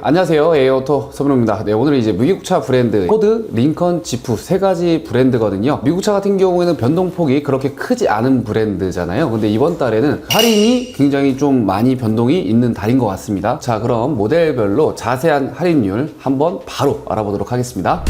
안녕하세요. 에어오토 서문호입니다. 네, 오늘은 이제 미국차 브랜드 포드, 링컨, 지프 세 가지 브랜드거든요. 미국차 같은 경우에는 변동폭이 그렇게 크지 않은 브랜드잖아요. 근데 이번 달에는 할인이 굉장히 좀 많이 변동이 있는 달인 것 같습니다. 자, 그럼 모델별로 자세한 할인율 한번 바로 알아보도록 하겠습니다.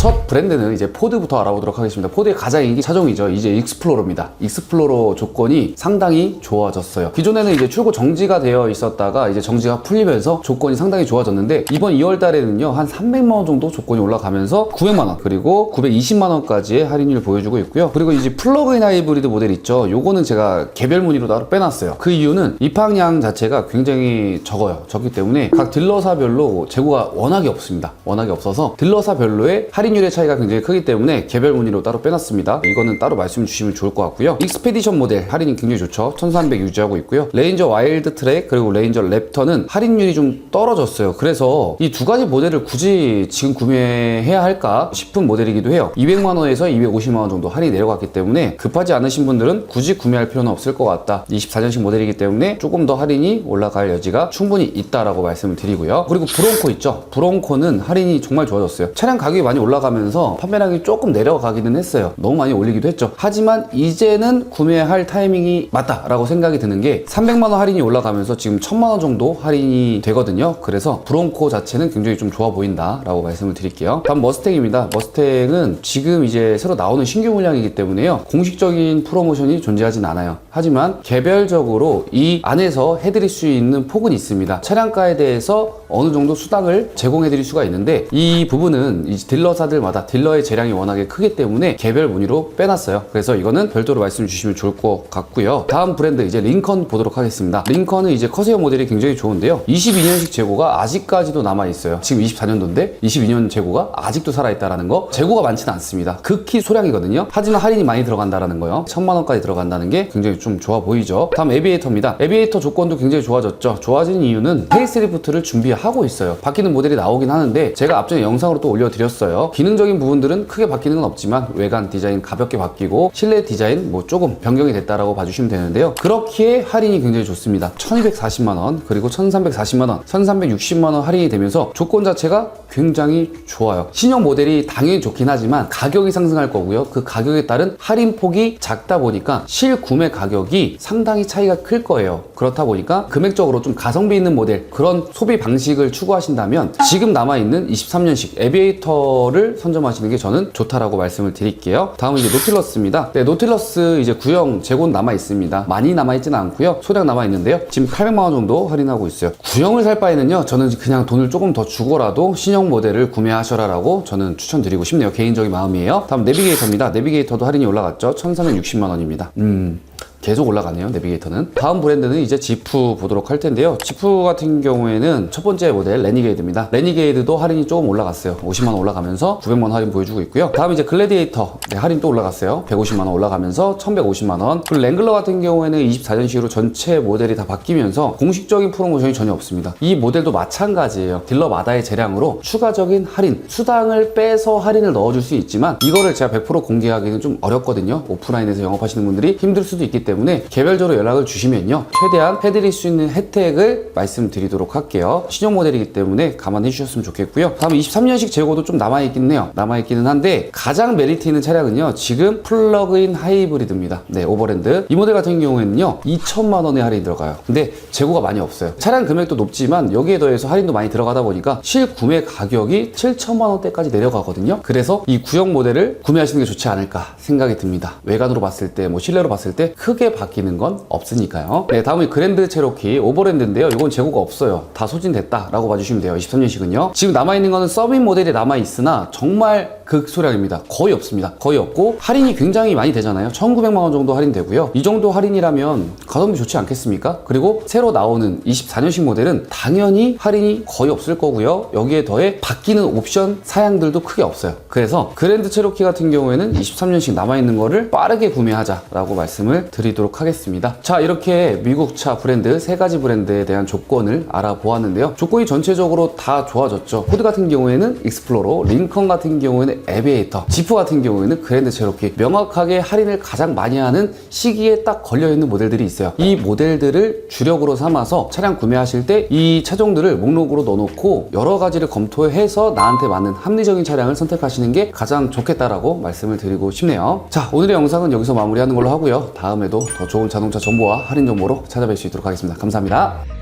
첫 브랜드는 이제 포드부터 알아보도록 하겠습니다. 포드의 가장 인기 차종이죠. 이제 익스플로러입니다. 익스플로러 조건이 상당히 좋아졌어요. 기존에는 이제 출고 정지가 되어 있었다가 이제 정지가 풀리면서 조건이 상당히 좋아졌는데 이번 2월 달에는요. 한 300만 원 정도 조건이 올라가면서 900만 원 그리고 920만 원까지의 할인율 보여주고 있고요. 그리고 이제 플러그인 하이브리드 모델 있죠. 요거는 제가 개별 문의로 따로 빼놨어요. 그 이유는 입항량 자체가 굉장히 적어요. 적기 때문에 각 딜러사별로 재고가 워낙에 없습니다. 워낙에 없어서 딜러사별로의 할인 율의 차이가 굉장히 크기 때문에 개별 문의로 따로 빼놨습니다. 이거는 따로 말씀 주시면 좋을 것 같고요. 익스페디션 모델 할인이 굉장히 좋죠. 1300 유지하고 있고요. 레인저 와일드 트랙 그리고 레인저 랩터는 할인율이 좀 떨어졌어요. 그래서 이 두 가지 모델을 굳이 지금 구매해야 할까 싶은 모델이기도 해요. 200만 원에서 250만 원 정도 할인이 내려갔기 때문에 급하지 않으신 분들은 굳이 구매할 필요는 없을 것 같다. 24년식 모델이기 때문에 조금 더 할인이 올라갈 여지가 충분히 있다라고 말씀을 드리고요. 그리고 브론코 있죠. 브론코는 할인이 정말 좋아졌어요. 차량 가격이 많이 올라 가면서 판매량이 조금 내려가기는 했어요. 너무 많이 올리기도 했죠. 하지만 이제는 구매할 타이밍이 맞다라고 생각이 드는 게 300만 원 할인이 올라가면서 지금 1000만 원 정도 할인이 되거든요. 그래서 브론코 자체는 굉장히 좀 좋아 보인다라고 말씀을 드릴게요. 다음 머스탱입니다. 머스탱은 지금 이제 새로 나오는 신규 물량이기 때문에요. 공식적인 프로모션이 존재하진 않아요. 하지만 개별적으로 이 안에서 해드릴 수 있는 폭은 있습니다. 차량가에 대해서 어느 정도 수당을 제공해드릴 수가 있는데 이 부분은 이 딜러사 들마다 딜러의 재량이 워낙에 크기 때문에 개별 문의로 빼놨어요. 그래서 이거는 별도로 말씀 주시면 좋을 것 같고요. 다음 브랜드 이제 링컨 보도록 하겠습니다. 링컨은 이제 커세어 모델이 굉장히 좋은데요. 22년식 재고가 아직까지도 남아 있어요. 지금 24년도인데 22년 재고가 아직도 살아 있다라는 거. 재고가 많지는 않습니다. 극히 소량이거든요. 하지만 할인이 많이 들어간다라는 거요. 천만 원까지 들어간다는 게 굉장히 좀 좋아 보이죠. 다음 에비에이터입니다. 에비에이터 조건도 굉장히 좋아졌죠. 좋아진 이유는 페이스리프트를 준비하고 있어요. 바뀌는 모델이 나오긴 하는데 제가 앞전에 영상으로 또 올려드렸어요. 기능적인 부분들은 크게 바뀌는 건 없지만 외관 디자인 가볍게 바뀌고 실내 디자인 뭐 조금 변경이 됐다라고 봐주시면 되는데요. 그렇기에 할인이 굉장히 좋습니다. 1240만 원 그리고 1340만 원, 1360만 원 할인이 되면서 조건 자체가 굉장히 좋아요. 신형 모델이 당연히 좋긴 하지만 가격이 상승할 거고요. 그 가격에 따른 할인 폭이 작다 보니까 실구매 가격이 상당히 차이가 클 거예요. 그렇다 보니까 금액적으로 좀 가성비 있는 모델 그런 소비 방식을 추구하신다면 지금 남아있는 23년식 에비에이터를 선점하시는 게 저는 좋다라고 말씀을 드릴게요. 다음은 이제 노틸러스입니다. 네, 노틸러스 이제 구형 재고는 남아 있습니다. 많이 남아 있지는 않고요. 소량 남아 있는데요. 지금 800만 원 정도 할인하고 있어요. 구형을 살 바에는요. 저는 그냥 돈을 조금 더 주고라도 신형 모델을 구매하셔라라고 저는 추천드리고 싶네요. 개인적인 마음이에요. 다음 내비게이터입니다. 내비게이터도 할인이 올라갔죠. 1,360만 원입니다. 음. 계속 올라가네요 내비게이터는. 다음 브랜드는 이제 지프 보도록 할 텐데요. 지프 같은 경우에는 첫 번째 모델 레니게이드입니다. 레니게이드도 할인이 조금 올라갔어요. 50만원 올라가면서 900만원 할인 보여주고 있고요. 다음 이제 글래디에이터 네, 할인 또 올라갔어요. 150만원 올라가면서 1150만원. 그리고 랭글러 같은 경우에는 24년식으로 전체 모델이 다 바뀌면서 공식적인 프로모션이 전혀 없습니다. 이 모델도 마찬가지예요. 딜러마다의 재량으로 추가적인 할인 수당을 빼서 할인을 넣어줄 수 있지만 이거를 제가 100% 공개하기는 좀 어렵거든요. 오프라인에서 영업하시는 분들이 힘들 수도 있기 때문에 때문에 개별적으로 연락을 주시면요. 최대한 해드릴 수 있는 혜택을 말씀드리도록 할게요. 신형 모델이기 때문에 감안해 주셨으면 좋겠고요. 다음 23년식 재고도 좀 남아있긴 해요. 남아있기는 한데 가장 메리트 있는 차량은요. 지금 플러그인 하이브리드입니다. 네 오버랜드. 이 모델 같은 경우에는요. 2천만 원의 할인이 들어가요. 근데 재고가 많이 없어요. 차량 금액도 높지만 여기에 더해서 할인도 많이 들어가다 보니까 실구매 가격이 7천만 원대까지 내려가거든요. 그래서 이 구형 모델을 구매하시는 게 좋지 않을까 생각이 듭니다. 외관으로 봤을 때 뭐 실내로 봤을 때 크게 바뀌는 건 없으니까요. 네, 다음은 그랜드 체로키 오버랜드인데요. 이건 재고가 없어요. 다 소진됐다라고 봐주시면 돼요. 23년식은요. 지금 남아있는 거는 서빈 모델이 남아있으나 정말 극소량입니다. 거의 없습니다. 거의 없고 할인이 굉장히 많이 되잖아요. 1900만 원 정도 할인되고요. 이 정도 할인이라면 가성비 좋지 않겠습니까? 그리고 새로 나오는 24년식 모델은 당연히 할인이 거의 없을 거고요. 여기에 더해 바뀌는 옵션 사양들도 크게 없어요. 그래서 그랜드 체로키 같은 경우에는 23년식 남아있는 거를 빠르게 구매하자라고 말씀을 드리도록 하겠습니다. 자, 이렇게 미국 차 브랜드 세 가지 브랜드에 대한 조건을 알아보았는데요. 조건이 전체적으로 다 좋아졌죠. 포드 같은 경우에는 익스플로러, 링컨 같은 경우에는 에비에이터, 지프 같은 경우에는 그랜드 체로키 명확하게 할인을 가장 많이 하는 시기에 딱 걸려있는 모델들이 있어요. 이 모델들을 주력으로 삼아서 차량 구매하실 때 이 차종들을 목록으로 넣어놓고 여러 가지를 검토해서 나한테 맞는 합리적인 차량을 선택하시는 게 가장 좋겠다라고 말씀을 드리고 싶네요. 자, 오늘의 영상은 여기서 마무리하는 걸로 하고요. 다음에도 더 좋은 자동차 정보와 할인 정보로 찾아뵐 수 있도록 하겠습니다. 감사합니다.